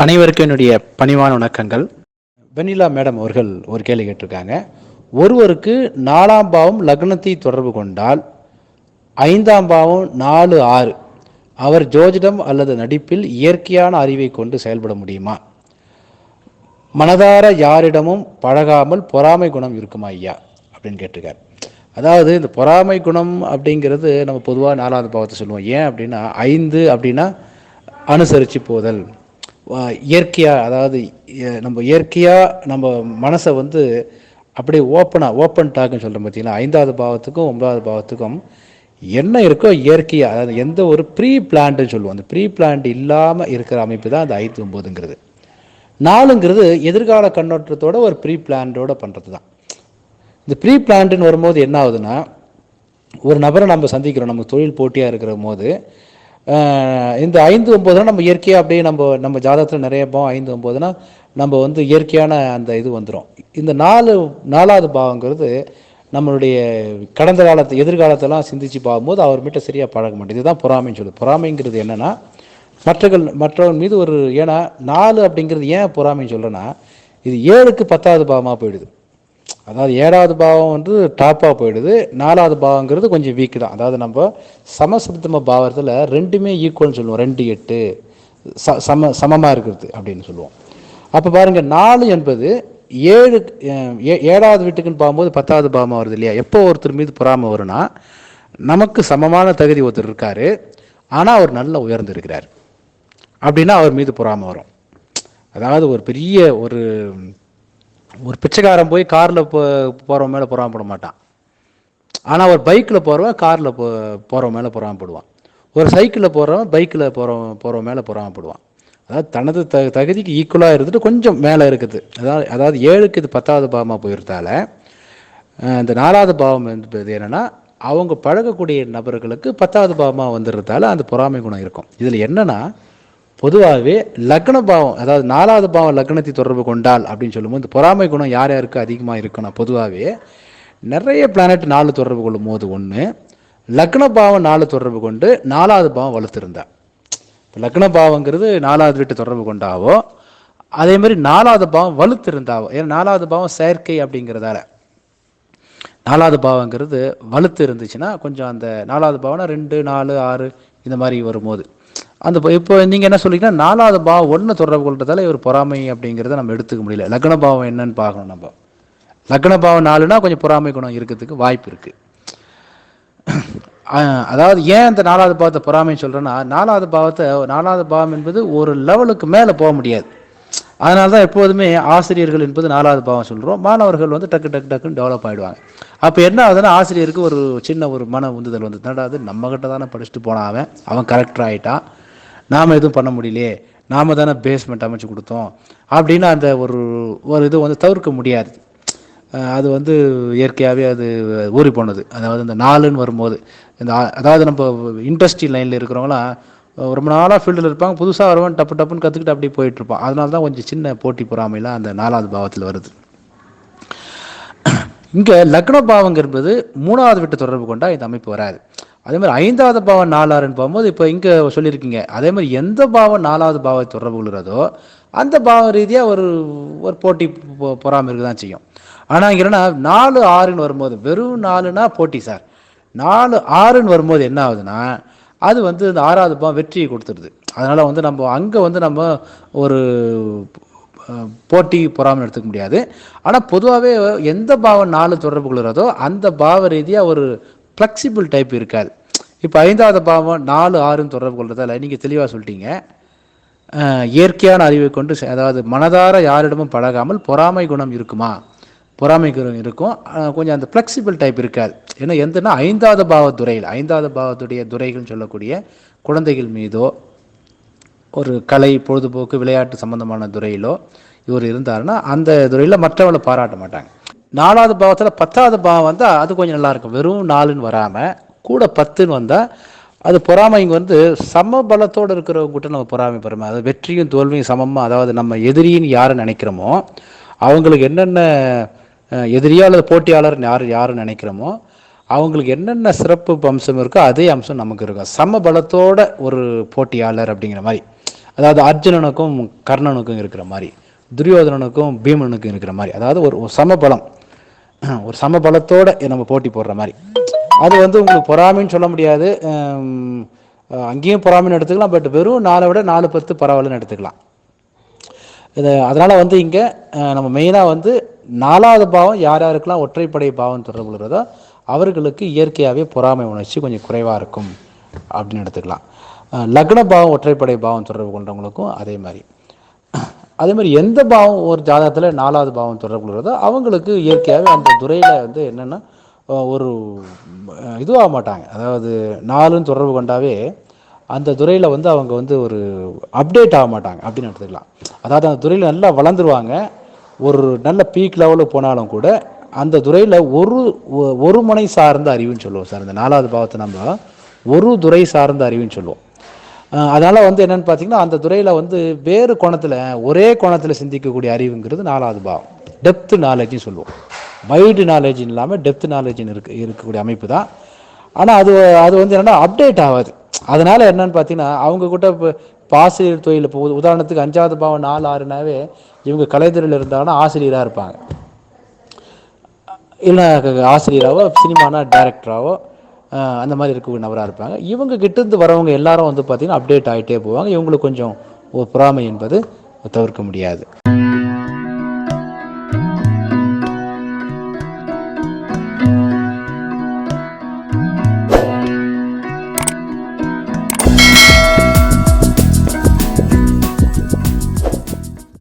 அனைவருக்கும் என்னுடைய பணிவான வணக்கங்கள். வெண்ணிலா மேடம் அவர்கள் ஒரு கேள்வி கேட்டிருக்காங்க. ஒருவருக்கு நாலாம் பாவம் லக்னத்தை தொடர்பு கொண்டால் ஐந்தாம் பாவம் நாலு ஆறு அவர் ஜோதிடம் அல்லது நடிப்பில் இயற்கையான அறிவை கொண்டு செயல்பட முடியுமா? மனதார யாரிடமும் பழகாமல் பொறாமை குணம் இருக்குமா ஐயா? அப்படின்னு கேட்டிருக்கார். அதாவது இந்த பொறாமை குணம் அப்படிங்கிறது நம்ம பொதுவாக நாலாவது பாவத்தை சொல்லுவோம். ஏன் அப்படின்னா ஐந்து அப்படின்னா அனுசரித்து போதல். இயற்கையாக அதாவது நம்ம இயற்கையாக நம்ம மனசை வந்து அப்படியே ஓப்பனாக ஓப்பன் டாக்னு சொல்கிறோம் பார்த்தீங்கன்னா ஐந்தாவது பாவத்துக்கும் ஒன்பதாவது பாவத்துக்கும் என்ன இருக்கோ இயற்கையாக அதாவது எந்த ஒரு ப்ரீ பிளான்ட்னு சொல்லுவோம். அந்த ப்ரீ பிளான்ட் இல்லாமல் இருக்கிற அமைப்பு தான் அந்த ஐந்து ஒம்போதுங்கிறது நாலுங்கிறது எதிர்கால கண்ணோட்டத்தோட ஒரு ப்ரீ பிளான்டோட பண்ணுறது தான். இந்த ப்ரீ பிளான்ட்னு வரும்போது என்ன ஆகுதுன்னா ஒரு நபரை நம்ம சந்திக்கிறோம். நம்ம தொழில் போட்டியாக இருக்கிற போது இந்த ஐந்து ஒம்போதுனா நம்ம இயற்கையாக அப்படியே நம்ம நம்ம ஜாதகத்தில் நிறைய பாவம் ஐந்து ஒம்போதுனா நம்ம வந்து இயற்கையான அந்த இது வந்துடும் இந்த நாலு நாலாவது பாவங்கிறது நம்மளுடைய கடந்த காலத்து எதிர்காலத்தெல்லாம் சிந்திச்சு பார்க்கும்போது அவர் மீட்ட சரியாக பழக மாட்டேது இதுதான் பொறாமைன்னு சொல்லுது. பொறாமைங்கிறது என்னன்னா மற்றகள் மற்றவன் மீது ஒரு ஏன்னா நாலு அப்படிங்கிறது ஏன் பொறாமைன்னு சொல்கிறேன்னா இது ஏழுக்கு பத்தாவது பாவமாக போயிடுது. அதாவது ஏழாவது பாவம் வந்து டாப்பாக போயிடுது. நாலாவது பாவங்கிறது கொஞ்சம் வீக் தான். அதாவது நம்ம சமசப்தம பாவத்தில் ரெண்டுமே ஈக்குவல்னு சொல்லுவோம். ரெண்டு எட்டு ச சம சமமாக இருக்கிறது அப்படின்னு சொல்லுவோம். அப்போ பாருங்கள் நாலு என்பது ஏழு ஏ- ஏழாவது வீட்டுக்குன்னு பார்க்கும்போது பத்தாவது பாவமாக வருது இல்லையா? எப்போ ஒருத்தர் மீது பொறாமை வரும்னா நமக்கு சமமான தகுதி ஒருத்தர் இருக்கார். ஆனால் அவர் நல்ல உயர்ந்திருக்கிறார். அப்படின்னா அவர் மீது பொறாமை வரும். அதாவது ஒரு பெரிய ஒரு ஒரு பிச்சைக்காரன் போய் காரில் போ போகிறவன் மேலே பொறாமப்பட மாட்டான். ஆனால் ஒரு பைக்கில் போகிறவன் காரில் போ போகிறவன் மேலே பொறாமப்படுவான். ஒரு சைக்கிளில் போகிறவன் பைக்கில் போகிறவன் போகிறவன் மேலே பொறாமப்படுவான். அதாவது தனது த தகுதிக்கு ஈக்குவலாக இருந்துட்டு கொஞ்சம் மேலே இருக்குது. அதாவது அதாவது ஏழுக்கு இது பத்தாவது பாவமாக போயிருந்தால இந்த நாலாவது பாவம் என்பது என்னென்னா அவங்க பழகக்கூடிய நபர்களுக்கு பத்தாவது பாவமாக வந்துடுறதால அந்த பொறாமை குணம் இருக்கும். இதில் என்னென்னா பொதுவாகவே லக்ன பாவம் அதாவது நாலாவது பாவம் லக்னத்தை தொடர்பு கொண்டால் அப்படின்னு சொல்லும்போது இந்த பொறாமை குணம் யார் யாருக்கு அதிகமாக இருக்குன்னா பொதுவாகவே நிறைய பிளானட் நாலு தொடர்பு கொள்ளும் போது ஒன்று லக்ன பாவம் நாலு தொடர்பு கொண்டு நாலாவது பாவம் வளர்த்துருந்தா இப்போ லக்ன பாவங்கிறது நாலாவது வீட்டு தொடர்பு கொண்டாவோ அதே மாதிரி நாலாவது பாவம் வலுத்திருந்தாவோ ஏன்னா நாலாவது பாவம் செயற்கை அப்படிங்கிறதால. நாலாவது பாவங்கிறது வலுத்து இருந்துச்சுன்னா கொஞ்சம் அந்த நாலாவது பாவம்னா ரெண்டு நாலு ஆறு இந்த மாதிரி வரும்போது. அந்த இப்போ நீங்கள் என்ன சொல்லிங்கன்னா நாலாவது பாவம் ஒன்று தொடர்பு கொள்றதால இவர் பொறாமை அப்படிங்கிறத நம்ம எடுத்துக்க முடியல. லக்ன பாவம் என்னன்னு பார்க்கணும் நம்ம. லக்ன பாவம் நாலுனா கொஞ்சம் பொறாமை குணம் இருக்கிறதுக்கு வாய்ப்பு இருக்குது அதாவது ஏன் இந்த நாலாவது பாவத்தை பொறாமைன்னு சொல்கிறேன்னா நாலாவது பாவத்தை நாலாவது பாவம் என்பது ஒரு லெவலுக்கு மேலே போக முடியாது. அதனால தான் எப்போதுமே ஆசிரியர்கள் என்பது நாலாவது பாவம் சொல்கிறோம் மாணவர்கள் வந்து டக்கு டக்கு டக்குன்னு டெவலப் ஆகிடுவாங்க அப்போ என்ன ஆகுதுன்னா ஆசிரியருக்கு ஒரு சின்ன ஒரு மன உந்துதல் வந்து என்னடா அது தானே படிச்சுட்டு போனான் அவன். அவன் கரெக்டர் ஆகிட்டான் நாம் எதுவும் பண்ண முடியலையே நாம தானே பேஸ்மெண்ட் அமைச்சு கொடுத்தோம். அப்படின்னு அந்த ஒரு ஒரு இது வந்து தவிர்க்க முடியாது. அது வந்து இயற்கையாகவே அது ஊறி போனது. அதாவது இந்த நாலுன்னு வரும்போது இந்த அதாவது நம்ம இண்டஸ்ட்ரி லைனில் இருக்கிறவங்களாம் ரொம்ப நாளாக ஃபீல்டில் இருப்பாங்க புதுசாக வரவன் டப்பு டப்புன்னு கற்றுக்கிட்டு அப்படியே போயிட்டுருப்பான் அதனால தான் கொஞ்சம் சின்ன போட்டி பொறாமைலாம் அந்த நாலாவது பாவத்தில் வருது. இங்கே லக்ன பாவங்கிறது மூணாவது விட்டு தொடர்பு கொண்டா இந்த அமைப்பு வராது. அதே மாதிரி ஐந்தாவது பாவம் நாலாறுன்னு போகும்போது இப்போ இங்கே சொல்லியிருக்கீங்க. அதே மாதிரி எந்த பாவம் நாலாவது பாவத்தை தொடர்பு கொள்கிறதோ அந்த பாவம் ரீதியாக ஒரு ஒரு போட்டி பொறாமல் இருக்க தான் செய்யும். ஆனால் இங்கே என்னன்னா நாலு ஆறுன்னு வரும்போது வெறும் நாலுனா போட்டி சார் நாலு ஆறுன்னு வரும்போது என்ன ஆகுதுன்னா அது வந்து இந்த ஆறாவது பாவம் வெற்றியை கொடுத்துருது. அதனால் வந்து நம்ம அங்கே வந்து நம்ம ஒரு போட்டி பொறாமல் எடுத்துக்க முடியாது. ஆனால் பொதுவாகவே எந்த பாவம் நாலு தொடர்பு கொள்கிறதோ அந்த பாவ ரீதியாக ஒரு ஃப்ளெக்சிபிள் டைப் இருக்காது. இப்போ ஐந்தாவது பாவம் நாலு ஆறுன்னு தொடர்பு கொள்றதால நீங்கள் தெளிவாக சொல்லிட்டீங்க. இயற்கையான அறிவை கொண்டு அதாவது மனதார யாரிடமும் பழகாமல் பொறாமை குணம் இருக்குமா? பொறாமை குணம் இருக்கும். கொஞ்சம் அந்த ஃப்ளெக்சிபிள் டைப் இருக்காது. ஏன்னா எந்தனா ஐந்தாவது பாவ துறையில் ஐந்தாவது பாவத்துடைய துறைகள்னு சொல்லக்கூடிய குழந்தைகள் மீதோ ஒரு கலை பொழுதுபோக்கு விளையாட்டு சம்பந்தமான துறையிலோ இவர் இருந்தாருன்னா அந்த துறையில் மற்றவங்களை பாராட்ட மாட்டாங்க. நாலாவது பாவத்தில் பத்தாவது பாவம் வந்தால் அது கொஞ்சம் நல்லாயிருக்கும் வெறும் நாலுன்னு வராமல் கூட பத்துன்னு வந்தால் அது பொறாமை இங்கே வந்து சம பலத்தோடு இருக்கிறவங்ககிட்ட நம்ம பொறாமை பெறாம அதாவது வெற்றியும் தோல்வியும் சமமாக அதாவது நம்ம எதிரின்னு யாரை நினைக்கிறோமோ அவங்களுக்கு என்னென்ன எதிரியோ அல்லது போட்டியாளர் யார் யாருன்னு நினைக்கிறோமோ அவங்களுக்கு என்னென்ன சிறப்பு அம்சம் இருக்கோ அதே அம்சம் நமக்கு இருக்கும். சம பலத்தோட ஒரு போட்டியாளர் அப்படிங்கிற மாதிரி. அதாவது அர்ஜுனனுக்கும் கர்ணனுக்கும் இருக்கிற மாதிரி துரியோதனனுக்கும் பீமனுக்கும் இருக்கிற மாதிரி. அதாவது ஒரு ஒரு சமபலம் ஒரு சமபலத்தோட நம்ம போட்டி போடுற மாதிரி. அது வந்து உங்களுக்கு பொறாமைன்னு சொல்ல முடியாது. அங்கேயும் பொறாமைன்னு எடுத்துக்கலாம். பட் வெறும் நாளை விட நாலு பத்து பரவாயில்லன்னு எடுத்துக்கலாம். இது அதனால் வந்து இங்கே நம்ம மெயினாக வந்து நாலாவது பாவம் யார் யாருக்கெல்லாம் ஒற்றைப்படை பாவம் தொடர்பு கொள்கிறதோ அவர்களுக்கு இயற்கையாகவே பொறாமை உணர்ச்சி கொஞ்சம் குறைவாக இருக்கும். அப்படின்னு எடுத்துக்கலாம். லக்ன பாவம் ஒற்றைப்படை பாவம் தொடர்பு கொண்டவங்களுக்கும் அதே மாதிரி. அதே மாதிரி எந்த பாவம் ஒரு ஜாதகத்தில் நாலாவது பாவம் தொடர்பு கொள்கிறதோ அவங்களுக்கு இயற்கையாகவே அந்த துறையில் வந்து என்னென்னா ஒரு இதுவாக மாட்டாங்க. அதாவது நாலுன்னு தொடர்பு கொண்டாவே அந்த துறையில் வந்து அவங்க வந்து ஒரு அப்டேட் ஆக மாட்டாங்க அப்படின்னு எடுத்துக்கலாம். அதாவது அந்த துறையில் நல்லா வளர்ந்துருவாங்க. ஒரு நல்ல பீக் லெவலில் போனாலும் கூட அந்த துறையில் ஒரு ஒரு முனை சார்ந்த அறிவுன்னு சொல்லுவோம் சார். இந்த நாலாவது பாவத்தை நம்ம ஒரு துறை சார்ந்த அறிவுன்னு சொல்லுவோம். அதனால் வந்து என்னென்னு பார்த்தீங்கன்னா அந்த துறையில் வந்து வேறு கோணத்தில் ஒரே கோணத்தில் சிந்திக்கக்கூடிய அறிவுங்கிறது நாலாவது பாவம். டெப்த் நாலேஜ்னு சொல்லுவோம். வைடு நாலேஜ்னு இல்லாமல் டெப்த் நாலேஜ்னு இருக்கு இருக்கக்கூடிய அமைப்பு தான். ஆனால் அது அது வந்து என்னன்னா அப்டேட் ஆகாது. அதனால் என்னென்னு பார்த்தீங்கன்னா அவங்க கூட இப்போ இப்போ ஆசிரியர் தொழில் இப்போ உதாரணத்துக்கு அஞ்சாவது பாவம் நாலு ஆறுனாவே இவங்க கலைத்துறையில் இருந்தாங்கன்னா ஆசிரியராக இருப்பாங்க. இல்லை ஆசிரியராகவோ சினிமானா டேரக்டராகவோ அந்த மாதிரி இருக்கக்கூடிய நபராக இருப்பாங்க. இவங்க கிட்டேருந்து வரவங்க எல்லாரும் வந்து பார்த்திங்கன்னா அப்டேட் ஆகிட்டே போவாங்க. இவங்களுக்கு கொஞ்சம் ஒரு பொறாமை என்பது தவிர்க்க முடியாது.